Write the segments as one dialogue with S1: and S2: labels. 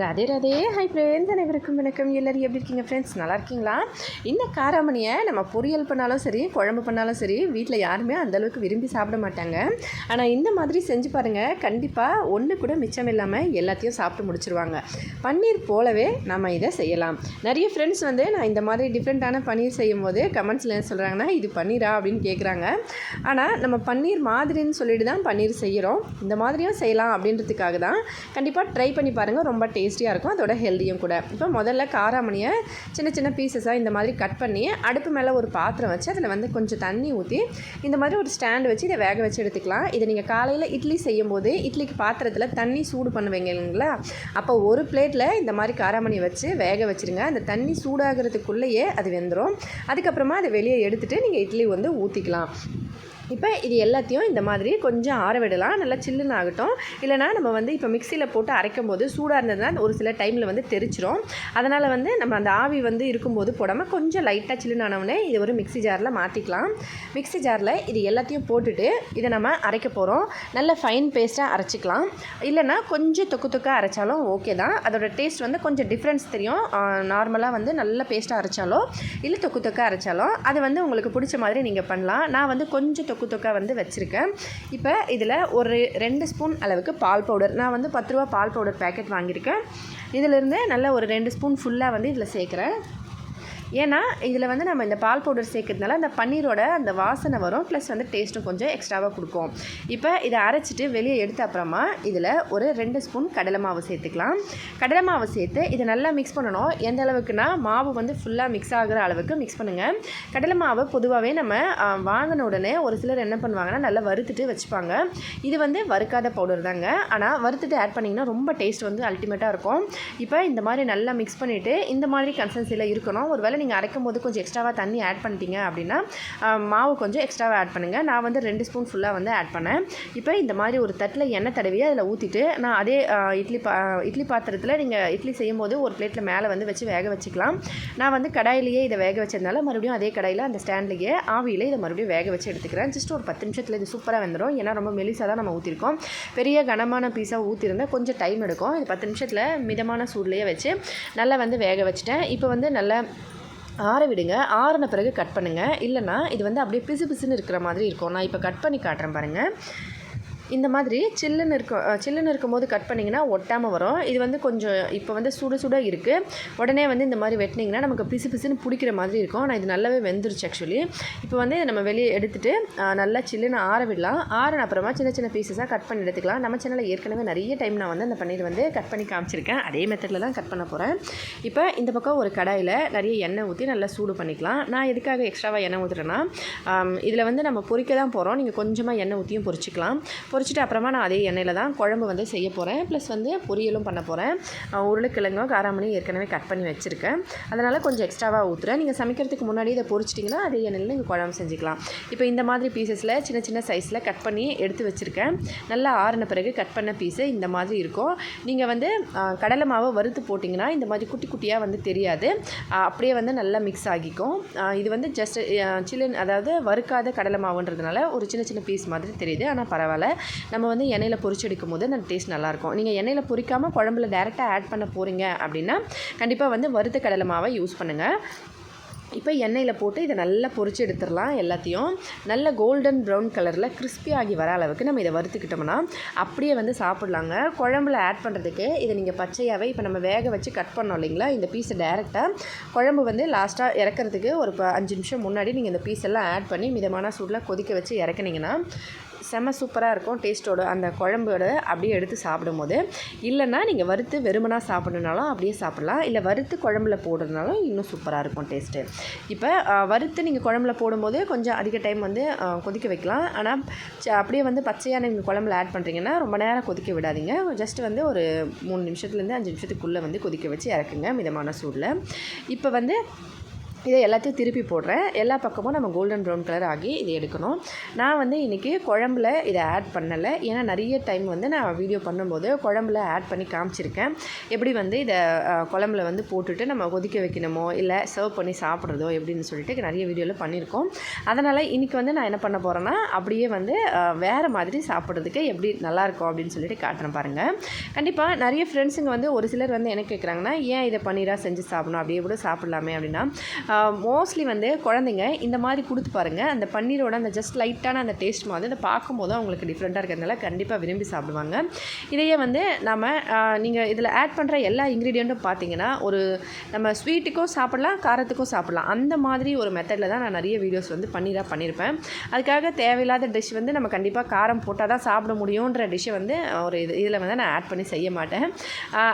S1: Radhe Radhe. Hi friends அனைவருக்கும் வணக்கம். எல்லோரும் எப்படி இருக்கீங்க ஃப்ரெண்ட்ஸ் நல்லா இருக்கீங்களா? இந்த காராமணியை நம்ம பொரியல் பண்ணாலும் சரி குழம்பு பண்ணாலும் சரி வீட்டில் யாருமே அந்தளவுக்கு விரும்பி சாப்பிட மாட்டாங்க. ஆனால் இந்த மாதிரி செஞ்சு பாருங்கள் கண்டிப்பாக ஒன்று கூட மிச்சம் இல்லாமல் எல்லாத்தையும் சாப்பிட்டு முடிச்சிருவாங்க. பன்னீர் போலவே நம்ம இதை செய்யலாம். நிறைய ஃப்ரெண்ட்ஸ் வந்து நான் இந்த மாதிரி டிஃப்ரெண்ட்டான பன்னீர் செய்யும் போது கமெண்ட்ஸில் என்ன சொல்கிறாங்கன்னா இது பன்னீரா? அப்படின்னு கேட்குறாங்க ஆனால் நம்ம பன்னீர் மாதிரின்னு சொல்லிட்டு தான் பன்னீர் செய்கிறோம் இந்த மாதிரியும் செய்யலாம் அப்படின்றதுக்காக தான் கண்டிப்பாக ட்ரை பண்ணி பாருங்கள் ரொம்ப டேஸ்ட் டேஸ்டியாக இருக்கும் அதோட ஹெல்த்தியும் கூட. இப்போ முதல்ல காராமணியை சின்ன சின்ன பீசஸாக இந்த மாதிரி கட் பண்ணி அடுப்பு மேலே ஒரு பாத்திரம் வச்சு அதில் வந்து கொஞ்சம் தண்ணி ஊற்றி இந்த மாதிரி ஒரு ஸ்டாண்ட் வச்சு இதை வேக வச்சு எடுத்துக்கலாம். இதை நீங்கள் காலையில் இட்லி செய்யும்போது இட்லிக்கு பாத்திரத்தில் தண்ணி சூடு பண்ணுவீங்க இல்லைங்களா அப்போ ஒரு பிளேட்டில் இந்த மாதிரி காராமணி வச்சு வேக வச்சுருங்க. அந்த தண்ணி சூடாகிறதுக்குள்ளேயே அது வெந்துடும் அதுக்கப்புறமா அதை வெளியே எடுத்துகிட்டு நீங்கள் இட்லி வந்து ஊற்றிக்கலாம் இப்போ இது எல்லாத்தையும் இந்த மாதிரி கொஞ்சம் ஆற விடலாம். நல்லா சில்லுன்னு ஆகட்டும். இல்லைனா நம்ம வந்து இப்போ மிக்சியில் போட்டு அரைக்கும் போது சூடாக இருந்ததுன்னா ஒரு சில டைமில் வந்து தெரிச்சிரும். அதனால் வந்து நம்ம அந்த ஆவி வந்து இருக்கும்போது போடாமல் கொஞ்சம் லைட்டாக சில்லுன்னு ஆனவுடனே இது ஒரு மிக்சி ஜாரில் மாற்றிக்கலாம் மிக்சி ஜாரில் இது எல்லாத்தையும் போட்டுட்டு இதை நம்ம அரைக்க போகிறோம் நல்ல ஃபைன் பேஸ்ட்டாக அரைச்சிக்கலாம். இல்லைனா கொஞ்சம் தொக்கு தொக்காக அரைச்சாலும் ஓகே தான். அதோட டேஸ்ட் வந்து கொஞ்சம் டிஃப்ரென்ஸ் தெரியும். நார்மலாக வந்து நல்ல பேஸ்ட்டாக அரைச்சாலோ இல்லை தொக்கு தொக்காக அரைச்சாலும் அது வந்து உங்களுக்கு பிடிச்ச மாதிரி நீங்கள் பண்ணலாம். நான் வந்து கொஞ்சம் தொக்கு தொக்கா வந்து வச்சுருக்கேன். இப்போ இதில் ஒரு ரெண்டு ஸ்பூன் அளவுக்கு பால் பவுடர். நான் வந்து பத்து ரூபா பால் பவுடர் பேக்கெட் வாங்கியிருக்கேன். இதிலிருந்து நல்ல ஒரு ரெண்டு ஸ்பூன் ஃபுல்லாக வந்து இதில் சேர்க்குறேன். ஏன்னா இதில் வந்து நம்ம இந்த பால் பவுடர் சேர்க்கறதுனால அந்த பன்னீரோட அந்த வாசனை வரும் ப்ளஸ் வந்து டேஸ்ட்டும் கொஞ்சம் எக்ஸ்ட்ராவாக கொடுக்கும். இப்போ இதை அரைச்சிட்டு வெளியே எடுத்த அப்புறமா இதில் ஒரு ரெண்டு ஸ்பூன் கடலை மாவு சேர்த்துக்கலாம். கடலை மாவு சேர்த்து இதை நல்லா மிக்ஸ் பண்ணணும். எந்த அளவுக்குனா மாவு வந்து ஃபுல்லாக மிக்ஸ் ஆகிற அளவுக்கு மிக்ஸ் பண்ணுங்கள் கடலை மாவு பொதுவாகவே நம்ம வாங்கின உடனே ஒரு சிலர் என்ன பண்ணுவாங்கன்னா நல்லா வறுத்துட்டு வச்சுப்பாங்க. இது வந்து வறுக்காத பவுடர் தாங்க. ஆனால் வறுத்துட்டு ஆட் பண்ணிங்கன்னா ரொம்ப டேஸ்ட் வந்து அல்டிமேட்டாக இருக்கும். இப்போ இந்த மாதிரி நல்லா மிக்ஸ் பண்ணிவிட்டு இந்த மாதிரி கன்சன்சியில் இருக்கணும். ஒரு வேளை நீங்கள் அரைக்கும் போது கொஞ்சம் எக்ஸ்ட்ராவாக தண்ணி ஆட் பண்ணிட்டீங்க அப்படின்னா மாவு கொஞ்சம் எக்ஸ்ட்ராவாக ஆட் பண்ணுங்கள் நான் வந்து ரெண்டு ஸ்பூன் ஃபுல்லாக வந்து ஆட் பண்ணேன். இப்போ இந்த மாதிரி ஒரு தட்டில் எண்ணெய் தடவி அதில் ஊற்றிட்டு நான் அதே இட்லி பா இட்லி பாத்திரத்தில் நீங்கள் இட்லி செய்யும் போது ஒரு பிளேட்டில் மேலே வந்து வச்சு வேக வச்சுக்கலாம். நான் வந்து கடாயிலேயே இதை வேக வச்சதுனால மறுபடியும் அதே கடாயில் அந்த ஸ்டாண்ட்லேயே ஆவியில் இதை மறுபடியும் வேக வச்சு எடுத்துக்கிறேன். ஜஸ்ட் ஒரு பத்து நிமிஷத்தில் இது சூப்பராக வந்துடும் ஏன்னா ரொம்ப மெலிசாக தான் நம்ம ஊற்றிருக்கோம் பெரிய கனமான பீஸாக ஊற்றிருந்தால் கொஞ்சம் டைம் எடுக்கும். இது பத்து நிமிஷத்தில் மிதமான சூட்லேயே வச்சு நல்லா வந்து வேக வச்சுட்டேன். இப்போ வந்து நல்லா ஆற விடுங்க. ஆறின பிறகு கட் பண்ணுங்கள் இல்லைனா இது வந்து அப்படியே பிசு பிசுன்னு இருக்கிற மாதிரி இருக்கும். நான் இப்போ கட் பண்ணி காட்டுறேன் பாருங்கள் இந்த மாதிரி சில்லுன்னு இருக்கும் சில்லுன்னு இருக்கும்போது கட் பண்ணிங்கன்னா ஒட்டாமல் வரும். இது வந்து கொஞ்சம் இப்போ வந்து சுட சுட இருக்குது உடனே வந்து இந்த மாதிரி வெட்டினீங்கன்னா நமக்கு பிசு பிசுன்னு பிடிக்கிற மாதிரி இருக்கும். ஆனால் இது நல்லாவே வெந்துருச்சு ஆக்சுவலி இப்போ வந்து நம்ம வெளியே எடுத்துகிட்டு நல்லா சில்லுன்னு ஆற விடலாம். ஆறின அப்புறமா சின்ன சின்ன பீசஸாக கட் பண்ணி எடுத்துக்கலாம். நம்ம சேனலில் ஏற்கனவே நிறைய டைம் நான் வந்து அந்த பன்னீர் வந்து கட் பண்ணி காமிச்சிருக்கேன். அதே மெத்தடில் தான் கட் பண்ண போகிறேன் இப்போ இந்த பக்கம் ஒரு கடாயில் நிறைய எண்ணெய் ஊற்றி நல்லா சூடு பண்ணிக்கலாம். நான் எதுக்காக எக்ஸ்ட்ராவாக எண்ணெய் ஊற்றுறேன்னா இதில் வந்து நம்ம பொறிக்க தான் போகிறோம் நீங்கள் கொஞ்சமாக எண்ணெய் ஊற்றியும் பொரிச்சிக்கலாம். பொரிச்சிட்டு அப்புறமா நான் அதே எண்ணெயில் தான் குழம்பு வந்து செய்ய போகிறேன் ப்ளஸ் வந்து பொரியலும் பண்ண போகிறேன் உருளைக்கிழங்கும் காராமணி ஏற்கனவே கட் பண்ணி வச்சுருக்கேன். அதனால் கொஞ்சம் எக்ஸ்ட்ராவாக ஊற்றுறேன் நீங்கள் சமைக்கிறதுக்கு முன்னாடி இதை பொரிச்சிட்டிங்கன்னா அதே எண்ணெயில் நீங்கள் குழம்பு செஞ்சுக்கலாம். இப்போ இந்த மாதிரி பீசஸில் சின்ன சின்ன சைஸில் கட் பண்ணி எடுத்து வச்சுருக்கேன். நல்லா ஆறின பிறகு கட் பண்ண பீஸு இந்த மாதிரி இருக்கும். நீங்கள் வந்து கடலை மாவை வறுத்து போட்டிங்கன்னா இந்த மாதிரி குட்டி குட்டியாக வந்து தெரியாது. அப்படியே வந்து நல்லா மிக்ஸ் ஆகிக்கும். இது வந்து ஜஸ்ட் சில்லன் அதாவது வறுக்காத கடலை மாவுன்றதுனால ஒரு சின்ன சின்ன பீஸ் மாதிரி தெரியுது. ஆனால் பரவாயில்ல. நம்ம வந்து எண்ணெயில் பொரிச்செடுக்கும் போது அந்த டேஸ்ட் நல்லாயிருக்கும். நீங்கள் எண்ணெயில் பொரிக்காமல் குழம்புல டேரெக்டாக ஆட் பண்ண போகிறீங்க அப்படின்னா கண்டிப்பாக வந்து வறுத்த கடலை மாவை யூஸ் பண்ணுங்கள் இப்போ எண்ணெயில் போட்டு இதை நல்லா பொரிச்சு எடுத்துடலாம் எல்லாத்தையும். நல்ல கோல்டன் ப்ரௌன் கலரில் கிறிஸ்பி ஆகி வர அளவுக்கு நம்ம இதை வறுத்துக்கிட்டோம்னா அப்படியே வந்து சாப்பிட்லாங்க. குழம்புல ஆட் பண்ணுறதுக்கு இதை நீங்கள் பச்சையாகவே இப்போ நம்ம வேக வச்சு கட் பண்ணோம் இல்லைங்களா? இந்த பீஸை டேரெக்டாக குழம்பு வந்து லாஸ்ட்டாக இறக்கிறதுக்கு ஒரு அஞ்சு நிமிஷம் முன்னாடி நீங்கள் இந்த பீஸ் எல்லாம் ஆட் பண்ணி மிதமான சூடில் கொதிக்க வச்சு இறக்குனீங்கன்னா செம்ம சூப்பராக இருக்கும். டேஸ்ட்டோட அந்த குழம்போட அப்படியே எடுத்து சாப்பிடும்போது. இல்லைன்னா நீங்கள் வறுத்து வெறுமனாக சாப்பிடணுனாலும் அப்படியே சாப்பிட்லாம். இல்லை வறுத்து குழம்புல போடுறதுனாலும் இன்னும் சூப்பராக இருக்கும் டேஸ்ட்டு இப்போ வறுத்து நீங்கள் குழம்புல போடும்போது கொஞ்சம் அதிக டைம் வந்து கொதிக்க வைக்கலாம். ஆனால் அப்படியே வந்து பச்சையாக நீங்கள் குழம்புல ஆட் பண்ணுறீங்கன்னா ரொம்ப நேரம் கொதிக்க விடாதீங்க. ஜஸ்ட் வந்து ஒரு மூணு நிமிஷத்துலேருந்து அஞ்சு நிமிஷத்துக்குள்ளே வந்து கொதிக்க வச்சு இறக்குங்க மிதமான சூடில். இப்போ வந்து இதை எல்லாத்தையும் திருப்பி போடுறேன். எல்லா பக்கமும் நம்ம கோல்டன் ப்ரௌன் கலர் ஆகி இதை எடுக்கணும். நான் வந்து இன்றைக்கி குழம்புல இதை ஆட் பண்ணலை. ஏன்னா நிறைய டைம் வந்து நான் வீடியோ பண்ணும்போது குழம்புல ஆட் பண்ணி காமிச்சிருக்கேன். எப்படி வந்து இதை குழம்புல வந்து போட்டுட்டு நம்ம கொதிக்க வைக்கணுமோ இல்லை சர்வ் பண்ணி சாப்பிட்றதோ எப்படின்னு சொல்லிட்டு நிறைய வீடியோவில் பண்ணியிருக்கோம். அதனால் இன்றைக்கி வந்து நான் என்ன பண்ண போகிறேன்னா அப்படியே வந்து வேறு மாதிரி சாப்பிட்றதுக்கு எப்படி நல்லாயிருக்கும் அப்படின்னு சொல்லிட்டு காட்டுறேன் பாருங்கள் கண்டிப்பாக நிறைய ஃப்ரெண்ட்ஸுங்க வந்து ஒரு சிலர் வந்து என்ன கேட்குறாங்கன்னா ஏன் இதை பன்னீராக செஞ்சு சாப்பிடணும்? அப்படியே கூட சாப்பிட்லாமே அப்படின்னா மோஸ்ட்லி வந்து குழந்தைங்க இந்த மாதிரி கொடுத்து பாருங்கள் அந்த பன்னீரோட அந்த ஜஸ்ட் லைட்டான அந்த டேஸ்ட் மாதிரி அதை பார்க்கும்போது அவங்களுக்கு டிஃப்ரெண்ட்டாக இருக்கிறதுனால கண்டிப்பாக விரும்பி சாப்பிடுவாங்க. இதையே வந்து நம்ம நீங்கள் இதில் ஆட் பண்ணுற எல்லா இன்க்ரீடியண்ட்டும் பார்த்தீங்கன்னா ஒரு நம்ம ஸ்வீட்டுக்கும் சாப்பிடலாம் காரத்துக்கும் சாப்பிடலாம். அந்த மாதிரி ஒரு மெத்தடில் தான் நான் நிறைய வீடியோஸ் வந்து பன்னீராக பண்ணியிருப்பேன் அதுக்காக தேவையில்லாத டிஷ் வந்து நம்ம கண்டிப்பாக காரம் போட்டால் தான் சாப்பிட முடியுன்ற டிஷ்ஷை வந்து ஒரு இது இதில் வந்து நான் ஆட் பண்ணி செய்ய மாட்டேன்.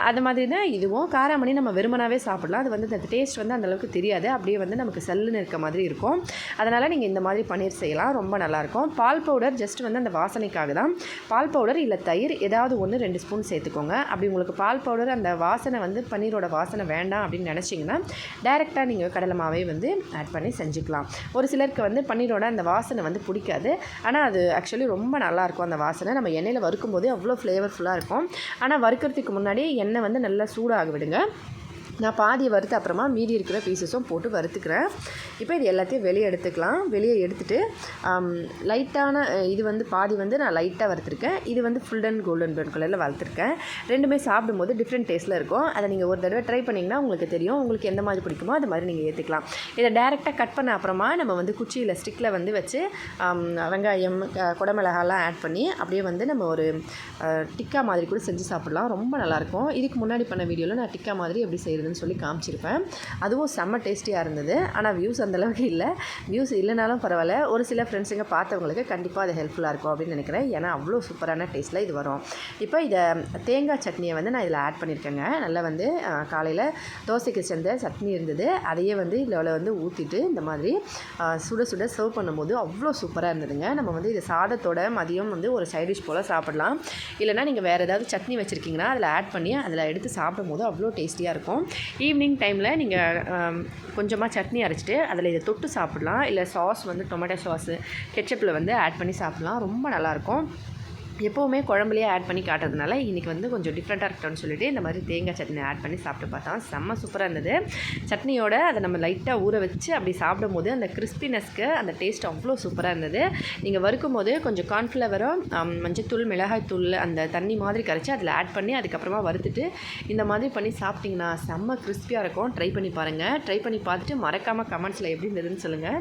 S1: அது மாதிரி தான் இதுவும். காராமணி நம்ம வெறுமனாவே சாப்பிடலாம். அது வந்து அந்த டேஸ்ட் வந்து அந்தளவுக்கு தெரியாது. அப்படியே வந்து நமக்கு செல்லுன்னு இருக்க மாதிரி இருக்கும். அதனால் நீங்கள் இந்த மாதிரி பன்னீர் செய்யலாம். ரொம்ப நல்லாயிருக்கும். பால் பவுடர் ஜஸ்ட் வந்து அந்த வாசனைக்காக தான். பால் பவுடர் இல்லை தயிர் ஏதாவது ஒன்று ரெண்டு ஸ்பூன் சேர்த்துக்கோங்க. அப்படி உங்களுக்கு பால் பவுடர் அந்த வாசனை வந்து பன்னீரோட வாசனை வேண்டாம் அப்படின்னு நினச்சிங்கன்னா டைரெக்டாக நீங்கள் கடலை மாவே வந்து ஆட் பண்ணி செஞ்சுக்கலாம். ஒரு சிலருக்கு வந்து பன்னீரோட அந்த வாசனை வந்து பிடிக்காது. ஆனால் அது ஆக்சுவலி ரொம்ப நல்லாயிருக்கும் அந்த வாசனை. நம்ம எண்ணெயில் வறுக்கும் போதே அவ்வளோ ஃப்ளேவர்ஃபுல்லாக இருக்கும். ஆனால் வறுக்கிறதுக்கு முன்னாடி எண்ணெய் வந்து நல்லா சூடாக விடுங்க நான் பாதி வறுத்து அப்புறமா மீதி இருக்கிற பீசஸும் போட்டு வறுத்துக்கிறேன். இப்போ இது எல்லாத்தையும் வெளியே எடுத்துக்கலாம். வெளியே எடுத்துகிட்டு லைட்டான இது வந்து பாதி வந்து நான் லைட்டாக வறுத்துருக்கேன். இது வந்து ஃபுல் அண்ட் கோல்டன் ப்ரௌன் கலரில் வளர்த்துருக்கேன் ரெண்டுமே சாப்பிடும்போது டிஃப்ரெண்ட் டேஸ்ட்டில் இருக்கும். அதை நீங்கள் ஒரு தடவை ட்ரை பண்ணிங்கன்னா உங்களுக்கு தெரியும். உங்களுக்கு எந்த மாதிரி பிடிக்குமோ அது மாதிரி நீங்கள் ஏற்றுக்கலாம் இதை டேரெக்டாக கட் பண்ண அப்புறமா நம்ம வந்து குச்சியில் ஸ்டிக்கில் வந்து வச்சு வெங்காயம் குடமிளகாலாம் ஆட் பண்ணி அப்படியே வந்து நம்ம ஒரு டிக்கா மாதிரி கூட செஞ்சு சாப்பிடலாம். ரொம்ப நல்லாயிருக்கும் இதுக்கு முன்னாடி பண்ண வீடியோவில் நான் டிக்கா மாதிரி எப்படி செய்கிறதுன்னு சொல்லி காமிச்சிருப்பேன். அதுவும் செம்ம டேஸ்டியாக இருந்தது. ஆனால் வியூஸ் அந்தளவுக்கு இல்லை. வியூஸ் இல்லைனாலும் பரவாயில்ல. ஒரு சில ஃப்ரெண்ட்ஸுங்க பார்த்தவங்களுக்கு கண்டிப்பாக அது ஹெல்ப்ஃபுல்லாக இருக்கும் அப்படின்னு நினைக்கிறேன். ஏன்னா அவ்வளோ சூப்பரான டேஸ்ட்டில் இது வரும். இப்போ இதை தேங்காய் சட்னியை வந்து நான் இதில் ஆட் பண்ணியிருக்கேங்க நல்லா வந்து காலையில் தோசைக்கு சேர்ந்த சட்னி இருந்தது. அதையே வந்து இதில் வந்து ஊற்றிட்டு இந்த மாதிரி சுட சுட சர்வ் பண்ணும்போது அவ்வளோ சூப்பராக இருந்ததுங்க. நம்ம வந்து இது சாதத்தோட மதியம் வந்து ஒரு சைட் டிஷ் போல் சாப்பிடலாம். இல்லைனா நீங்கள் வேறு ஏதாவது சட்னி வச்சுருக்கீங்கன்னா அதில் ஆட் பண்ணி அதில் எடுத்து சாப்பிடும்போது அவ்வளோ டேஸ்டியாக இருக்கும். ஈவினிங் டைமில் நீங்கள் கொஞ்சமாக சட்னி அரைச்சிட்டு அதில் இதை தொட்டு சாப்பிடலாம். இல்லை சாஸ் வந்து டொமேட்டோ சாஸு கெச்சப்பில் வந்து ஆட் பண்ணி சாப்பிட்லாம். ரொம்ப நல்லாயிருக்கும் எப்போவுமே குழம்புலேயே ஆட் பண்ணி காட்டுறதுனால இன்றைக்கி வந்து கொஞ்சம் டிஃப்ரெண்ட்டாக இருக்கட்டும்னு சொல்லிட்டு இந்த மாதிரி தேங்காய் சட்னி ஆட் பண்ணி சாப்பிட்டு பார்த்தோம். செம்ம சூப்பராக இருந்தது. சட்னியோட அதை நம்ம லைட்டாக ஊற வச்சு அப்படி சாப்பிடும்போது அந்த கிறிஸ்பினஸ்க்கு அந்த டேஸ்ட் அவ்வளோ சூப்பராக இருந்தது. நீங்கள் வறுக்கும் போது கொஞ்சம் கார்ன்ஃப்ளவரும் மஞ்சத்தூள் மிளகாய் தூள் அந்த தண்ணி மாதிரி கரைச்சி அதில் ஆட் பண்ணி அதுக்கப்புறமா வறுத்துட்டு இந்த மாதிரி பண்ணி சாப்பிட்டிங்கன்னா செம்ம கிறிஸ்பியாக இருக்கும். ட்ரை பண்ணி பாருங்கள் ட்ரை பண்ணி பார்த்துட்டு மறக்காமல் கமெண்ட்ஸில் எப்படி இருந்ததுன்னு சொல்லுங்கள்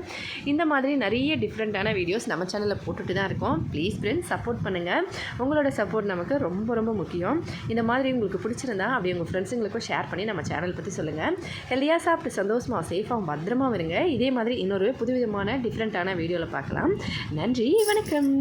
S1: இந்த மாதிரி நிறைய டிஃப்ரெண்ட்டான வீடியோஸ் நம்ம சேனலில் போட்டுட்டு தான் இருக்கோம். ப்ளீஸ் ஃப்ரெண்ட்ஸ் சப்போர்ட் பண்ணுங்கள் உங்களோட சப்போர்ட் நமக்கு ரொம்ப ரொம்ப முக்கியம். இந்த மாதிரி உங்களுக்கு பிடிச்சிருந்தா அப்படி உங்கள் ஃப்ரெண்ட்ஸுங்களுக்கும் ஷேர் பண்ணி நம்ம சேனல் பற்றி சொல்லுங்கள் ஹெல்தியாக சாப்பிட்டு சந்தோஷமாக சேஃபாகவும் பத்திரமா இருங்க. இதே மாதிரி இன்னொரு புதுவிதமான டிஃப்ரெண்ட்டான வீடியோவில் பார்க்கலாம். நன்றி வணக்கம்.